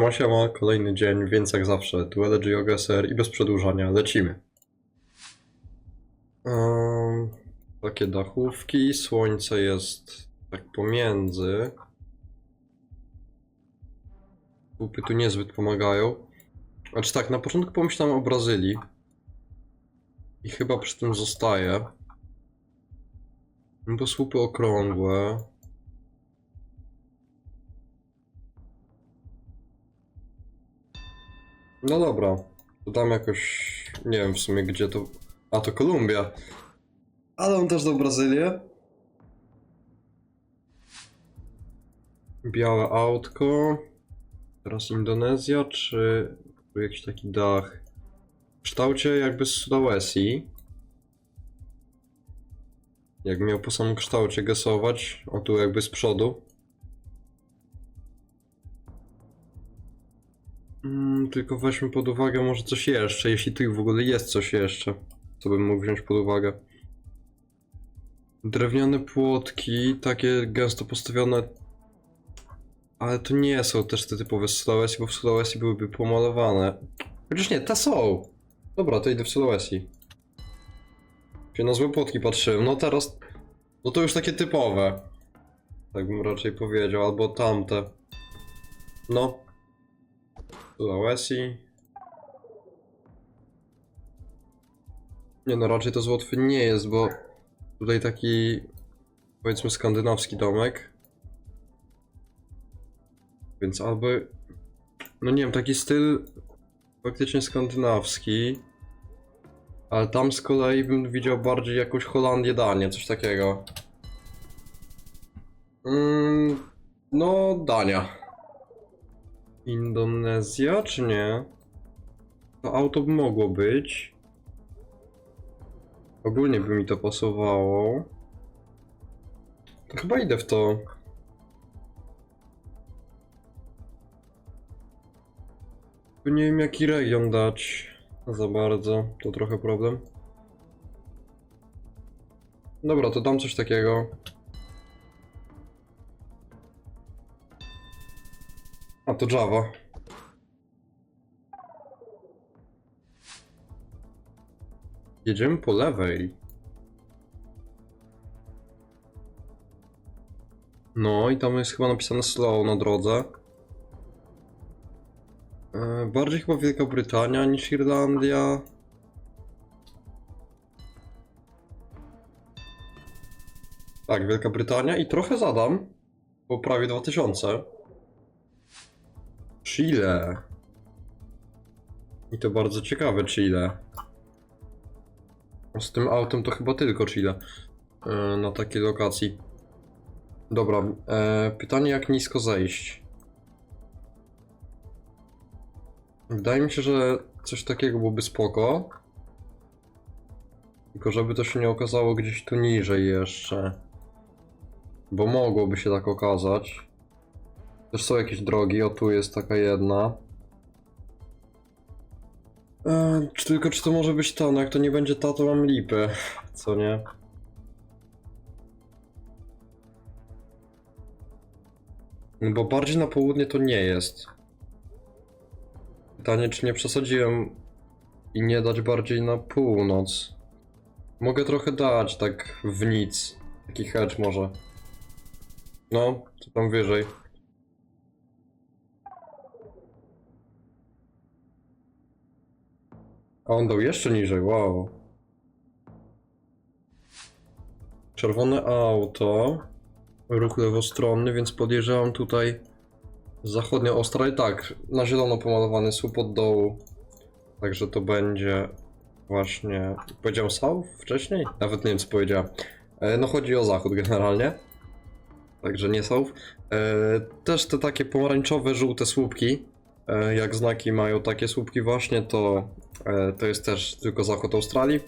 Siema, siema, kolejny dzień, więc jak zawsze, duele GeoGuessr i bez przedłużania, lecimy. Um, takie dachówki, słońce jest tak pomiędzy. Łupy tu niezbyt pomagają. Znaczy tak, na początku pomyślałem o Brazylii. I chyba przy tym zostaję. Bo słupy okrągłe. No dobra, to tam jakoś, nie wiem w sumie gdzie to, a to Kolumbia. Ale on też do Brazylię. Białe autko. Teraz Indonezja, czy jakiś taki dach w kształcie jakby z Sulawesi. Jak miał po samym kształcie gasować, o tu jakby z przodu. Mm, tylko weźmy pod uwagę może coś jeszcze, jeśli tu w ogóle jest coś jeszcze, co bym mógł wziąć pod uwagę. Drewniane płotki, takie gęsto postawione, ale to nie są też te typowe Sulawesi, bo w Sulawesi byłyby pomalowane. Chociaż nie, te są! Dobra, to idę w Sulawesi. Się na złe płotki patrzyłem, no teraz, no to już takie typowe. Tak bym raczej powiedział, albo tamte. No, Sulawesi. Nie no, raczej to z Łotwy nie jest, bo tutaj taki powiedzmy skandynawski domek. Więc albo... No nie wiem, taki styl faktycznie skandynawski. Ale tam z kolei bym widział bardziej jakąś Holandię, Danię, coś takiego. Mm, no, Dania. Indonezja, czy nie? To auto by mogło być. Ogólnie by mi to pasowało. To chyba idę w to. Nie wiem jaki region dać za bardzo, to trochę problem. Dobra, to dam coś takiego. To Java. Jedziemy po lewej. No i tam jest chyba napisane slow na drodze. E, bardziej chyba Wielka Brytania niż Irlandia. Tak, Wielka Brytania i trochę zadam, bo prawie 2000. Chile. I to bardzo ciekawe Chile. Z tym autem to chyba tylko Chile. e, Na takiej lokacji. Dobra, e, pytanie jak nisko zejść. Wydaje mi się, że coś takiego byłoby spoko. Tylko żeby to się nie okazało gdzieś tu niżej jeszcze. Bo mogłoby się tak okazać. Też są jakieś drogi, o tu jest taka jedna. Eee, czy tylko czy to może być to, no jak to nie będzie ta, to mam lipy, co nie? No bo bardziej na południe to nie jest. Pytanie, czy nie przesadziłem i nie dać bardziej na północ. Mogę trochę dać, tak w nic. Taki hedge może. No, co tam wyżej. A on dał jeszcze niżej, wow. Czerwone auto. Ruch lewostronny, więc podjeżdżałem tutaj zachodnio ostra i tak, na zielono pomalowany słup od dołu. Także to będzie właśnie... Powiedziałem south wcześniej? Nawet nie wiem co powiedziałem. E, No chodzi o zachód generalnie. Także nie south. E, Też te takie pomarańczowe, żółte słupki. e, Jak znaki mają takie słupki właśnie, to To jest też tylko zachód Australii.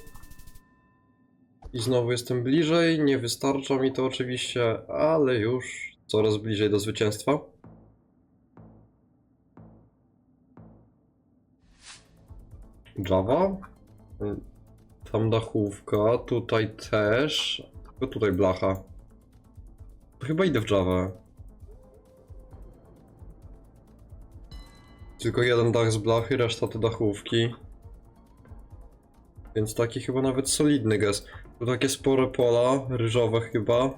I znowu jestem bliżej, nie wystarcza mi to oczywiście, ale już coraz bliżej do zwycięstwa. Java. Mm, Tam dachówka, tutaj też. Tylko tutaj blacha. To chyba idę w Java. Tylko jeden dach z blachy, reszta to dachówki. Więc taki chyba nawet solidny gest. Tu takie spore pola, ryżowe chyba.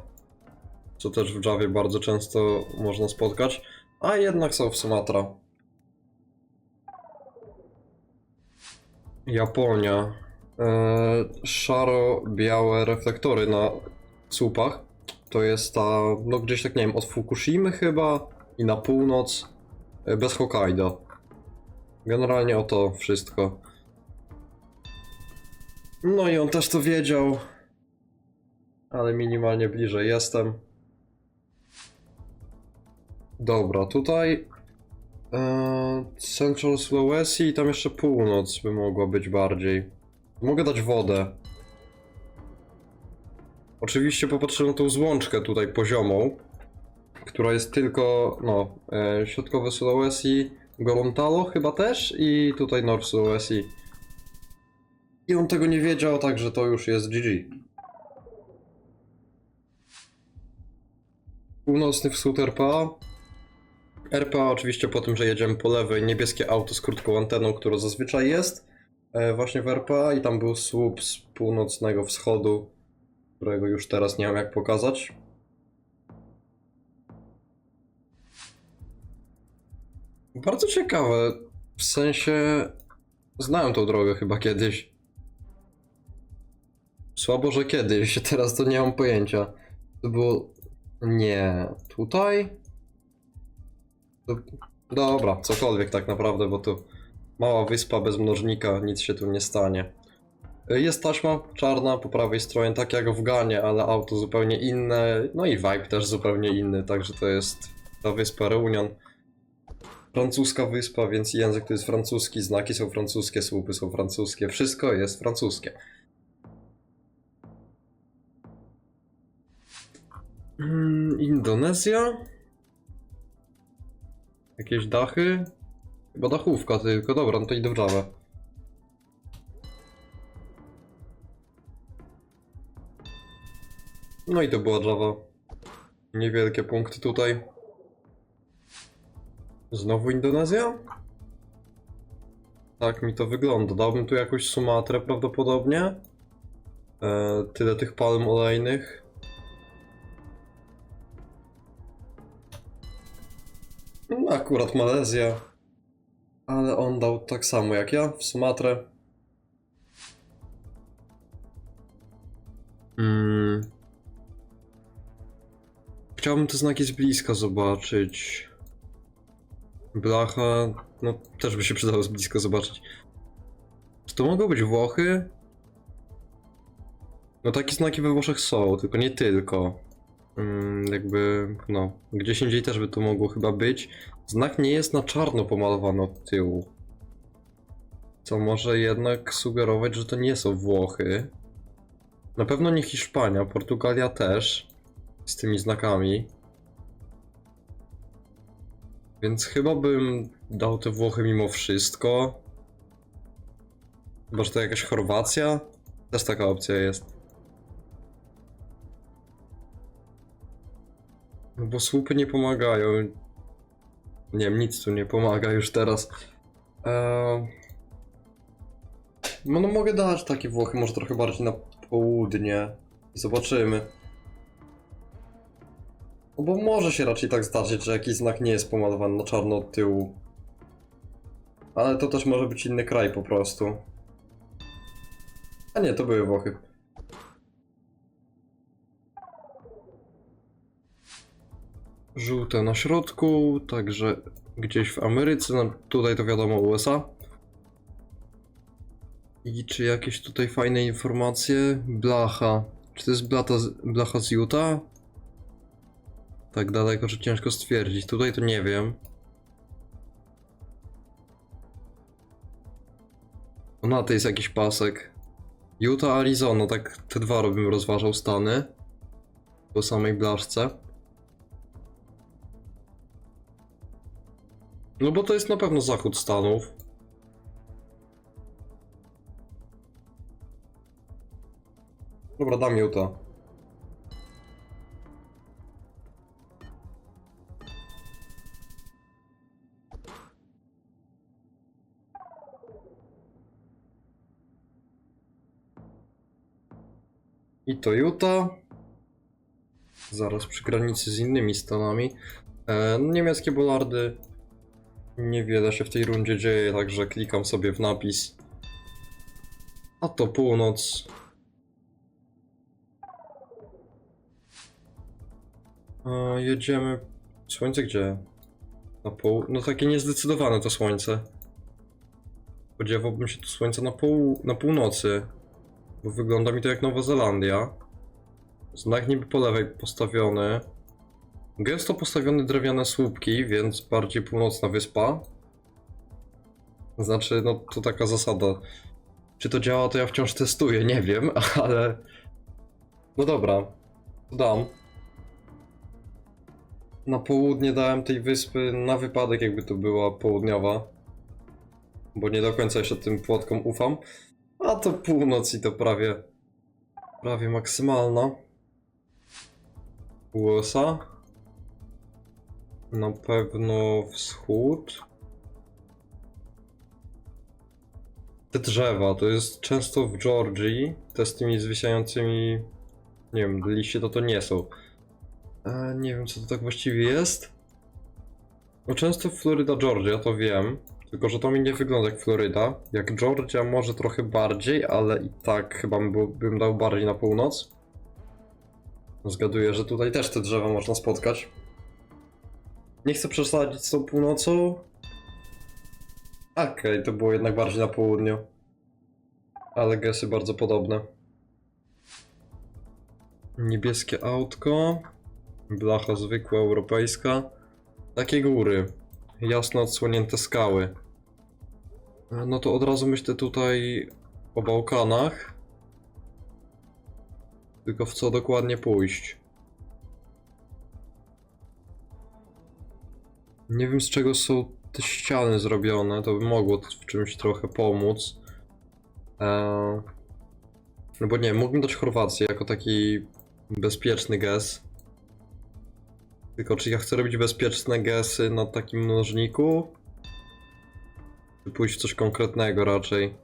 Co też w Javie bardzo często można spotkać. A jednak są w Sumatra. Japonia. Eee, Szaro-białe reflektory na słupach. To jest ta, no gdzieś tak nie wiem, od Fukushimy chyba i na północ, e, bez Hokkaido. Generalnie o to wszystko. No i on też to wiedział. Ale minimalnie bliżej jestem. Dobra, tutaj e, Central Sulawesi i tam jeszcze północ by mogła być bardziej. Mogę dać wodę. Oczywiście popatrzyłem na tą złączkę tutaj poziomą, która jest tylko, no, e, środkowe Sulawesi, Gorontalo chyba też i tutaj North Sulawesi. I on tego nie wiedział, także to już jest GG. Północny wschód RPA. RPA oczywiście po tym, że jedziemy po lewej, niebieskie auto z krótką anteną, które zazwyczaj jest e, właśnie w RPA i tam był słup z północnego wschodu, którego już teraz nie mam jak pokazać. Bardzo ciekawe, w sensie znałem tą drogę chyba kiedyś. Słabo, że kiedyś, teraz to nie mam pojęcia. To było... Nie, tutaj? Dobra, cokolwiek tak naprawdę, bo to mała wyspa bez mnożnika, nic się tu nie stanie. Y, Jest taśma czarna po prawej stronie, tak jak w Ganie, ale auto zupełnie inne, no i vibe też zupełnie inny, także to jest ta wyspa Reunion. Francuska wyspa, więc język to jest francuski, znaki są francuskie, słupy są francuskie, wszystko jest francuskie. Mm, Indonezja? Jakieś dachy? Chyba dachówka tylko, dobra, no to idę w Java. No i to była Java. Niewielkie punkty tutaj. Znowu Indonezja? Tak mi to wygląda. Dałbym tu jakąś Sumatrę prawdopodobnie. E, tyle tych palm olejnych. Akurat Malezja. Ale on dał tak samo jak ja w Sumatrę. Mm. Chciałbym te znaki z bliska zobaczyć. Blacha, no też by się przydało z bliska zobaczyć. Czy to mogą być Włochy? No takie znaki we Włoszech są, tylko nie tylko. Mm, jakby, no, gdzieś indziej też by to mogło chyba być. Znak nie jest na czarno pomalowany od tyłu. Co może jednak sugerować, że to nie są Włochy. Na pewno nie Hiszpania, Portugalia też. Z tymi znakami. Więc chyba bym dał te Włochy mimo wszystko. Chyba, że to jakaś Chorwacja? Też taka opcja jest. No bo słupy nie pomagają. Nie wiem, nic tu nie pomaga już teraz. Eee... No, no mogę dać takie Włochy, może trochę bardziej na południe. Zobaczymy. No bo może się raczej tak zdarzyć, że jakiś znak nie jest pomalowany na czarno od tyłu. Ale to też może być inny kraj po prostu. A nie, to były Włochy. Żółte na środku, także gdzieś w Ameryce, no tutaj to wiadomo USA. I czy jakieś tutaj fajne informacje? Blacha. Czy to jest blata, blacha z Utah? Tak daleko, że ciężko stwierdzić. Tutaj to nie wiem. Na to jest jakiś pasek. Utah, Arizona, tak te dwa bym rozważał stany. Po samej blaszce. No bo to jest na pewno zachód Stanów. Dobra, dam Utah. I to Utah. Zaraz przy granicy z innymi stanami. E, niemieckie bolardy Niewiele się w tej rundzie dzieje, także klikam sobie w napis. A to północ. E, jedziemy. Słońce gdzie? Na pół. No takie niezdecydowane to słońce. Spodziewałbym się tu słońca na, pół... na północy. Bo wygląda mi to jak Nowa Zelandia. Znak niby po lewej postawiony. Gęsto postawione drewniane słupki, więc bardziej północna wyspa. Znaczy, no to taka zasada. Czy to działa, to ja wciąż testuję, nie wiem, ale. No dobra, dam. Na południe dałem tej wyspy na wypadek, jakby to była południowa. Bo nie do końca jeszcze tym płotkom ufam. A to północ i to prawie. prawie maksymalna. USA. Na pewno wschód. Te drzewa, to jest często w Georgii, te z tymi zwisającymi, nie wiem, liście to to nie są. E, nie wiem co to tak właściwie jest. No często Floryda, Georgia, to wiem. Tylko, że to mi nie wygląda jak Floryda. Jak Georgia może trochę bardziej, ale i tak chyba bym, dał bardziej na północ. Zgaduję, że tutaj też te drzewa można spotkać. Nie chcę przesadzić z tą północą. Okej, to było jednak bardziej na południu. Ale gesy bardzo podobne. Niebieskie autko. Blacha zwykła, europejska. Takie góry. Jasno odsłonięte skały. No to od razu myślę tutaj o Bałkanach. Tylko w co dokładnie pójść. Nie wiem z czego są te ściany zrobione, to by mogło w czymś trochę pomóc. Eee, no bo nie, mógłbym dać Chorwację jako taki bezpieczny gest. Tylko czy ja chcę robić bezpieczne gesy na takim mnożniku? Czy pójść w coś konkretnego raczej?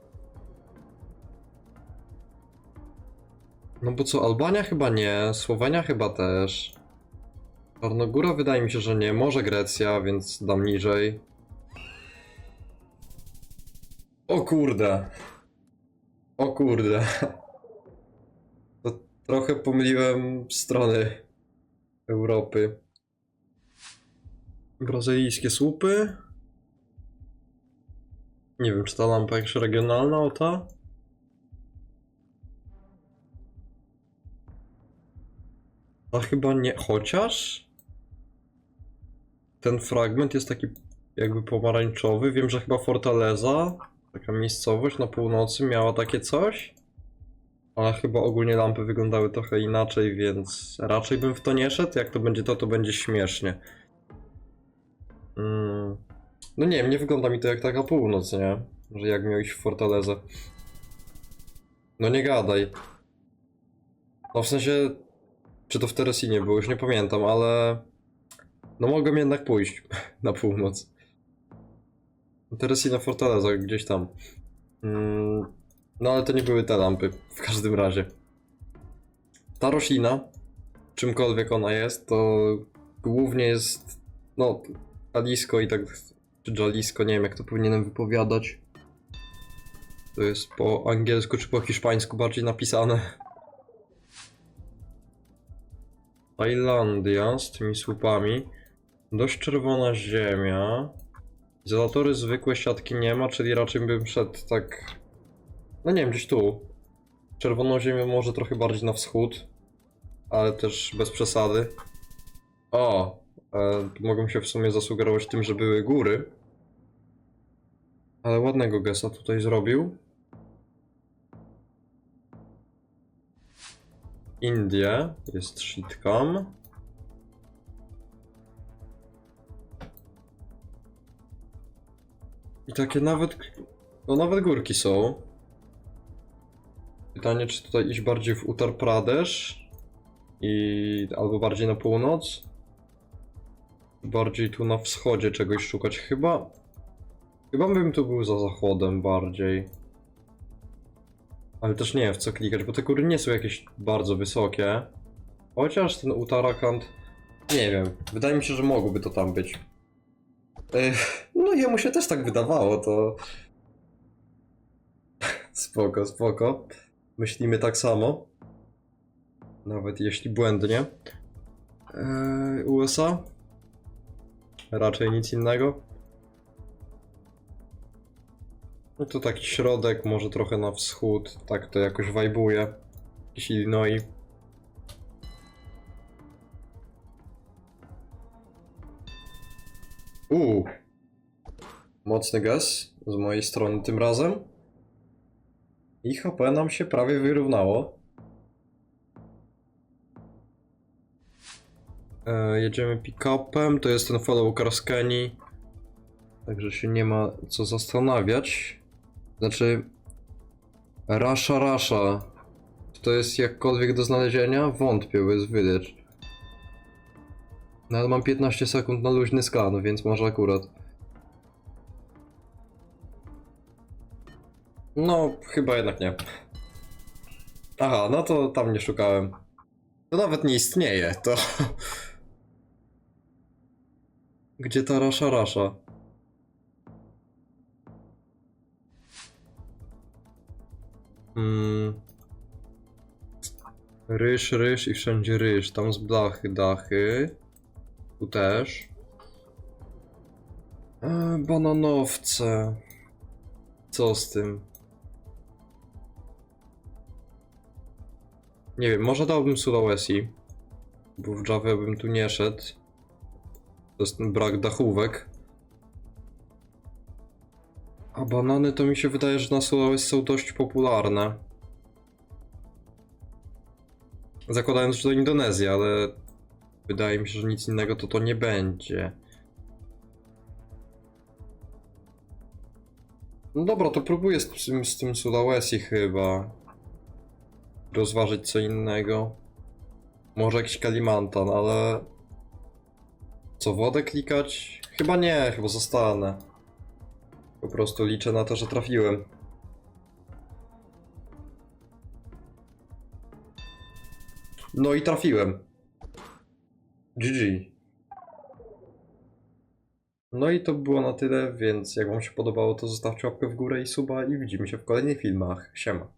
No bo co, Albania chyba nie, Słowenia chyba też. Czarnogóra wydaje mi się, że nie, może Grecja, więc dam niżej. O kurde. O kurde. To trochę pomyliłem strony Europy. Brazylijskie słupy. Nie wiem, czy ta lampa jakaś regionalna, o ta? A chyba nie, chociaż ten fragment jest taki jakby pomarańczowy. Wiem, że chyba Fortaleza, taka miejscowość na północy miała takie coś. Ale chyba ogólnie lampy wyglądały trochę inaczej, więc raczej bym w to nie szedł. Jak to będzie to, to będzie śmiesznie. Mm. No nie wiem, nie wygląda mi to jak taka północ, nie? Że jak miał iść w Fortalezę. No nie gadaj. No w sensie, czy to w Teresinie było, już nie pamiętam, ale... No mogłem jednak pójść na północ. Teresina Fortaleza gdzieś tam. Mm, no ale to nie były te lampy, w każdym razie. Ta roślina, czymkolwiek ona jest, to głównie jest, no, Jalisco i tak, czy Jalisco, nie wiem jak to powinienem wypowiadać. To jest po angielsku czy po hiszpańsku bardziej napisane. Tajlandia z tymi słupami. Dość czerwona ziemia. Izolatory zwykłe siatki nie ma, czyli raczej bym szedł tak. No nie wiem, gdzieś tu. Czerwoną ziemię może trochę bardziej na wschód, ale też bez przesady. O, e, się w sumie zasugerować tym, że były góry. Ale ładnego gesa tutaj zrobił. Indie jest shitcam. I takie nawet, no nawet górki są. Pytanie, czy tutaj iść bardziej w Uttar Pradesh i albo bardziej na północ? Bardziej tu na wschodzie czegoś szukać. Chyba, chyba bym tu był za zachodem bardziej. Ale też nie wiem w co klikać, bo te góry nie są jakieś bardzo wysokie. Chociaż ten Uttarakand... Nie wiem, wydaje mi się, że mogłoby to tam być. Ech, no jemu się też tak wydawało, to... Spoko, spoko. Myślimy tak samo. Nawet jeśli błędnie. Eee, USA? Raczej nic innego. No to taki środek, może trochę na wschód. Tak to jakoś wajbuje. Jakiś Illinois. Uuu. Mocny gaz z mojej strony tym razem. I HP nam się prawie wyrównało. E, jedziemy pick-upem, to jest ten follow car Kenny. Także się nie ma co zastanawiać. Znaczy... Rasha Rasha. Czy to jest jakkolwiek do znalezienia? Wątpię, bo jest village. No ale mam 15 sekund na luźny skan, więc może akurat. No, chyba jednak nie. Aha, no to tam nie szukałem. To nawet nie istnieje, to... Gdzie ta rasza rasza? Hmm. Ryż, ryż i wszędzie ryż. Tam z blachy, dachy. Tu też. E, bananowce. Co z tym? Nie wiem, może dałbym Sulawesi. Bo w Java bym tu nie szedł. To jest ten brak dachówek. A banany to mi się wydaje, że na Sulawesi są dość popularne. Zakładając, że to Indonezja, ale wydaje mi się, że nic innego to to nie będzie. No dobra, to próbuję z z tym Sulawesi chyba. Rozważyć co innego. Może jakiś Kalimantan, ale... Co, wodę klikać? Chyba nie, chyba zostanę. Po prostu liczę na to, że trafiłem. No i trafiłem. GG. No i to było na tyle, więc jak wam się podobało, to zostawcie łapkę w górę i suba i widzimy się w kolejnych filmach. Siema.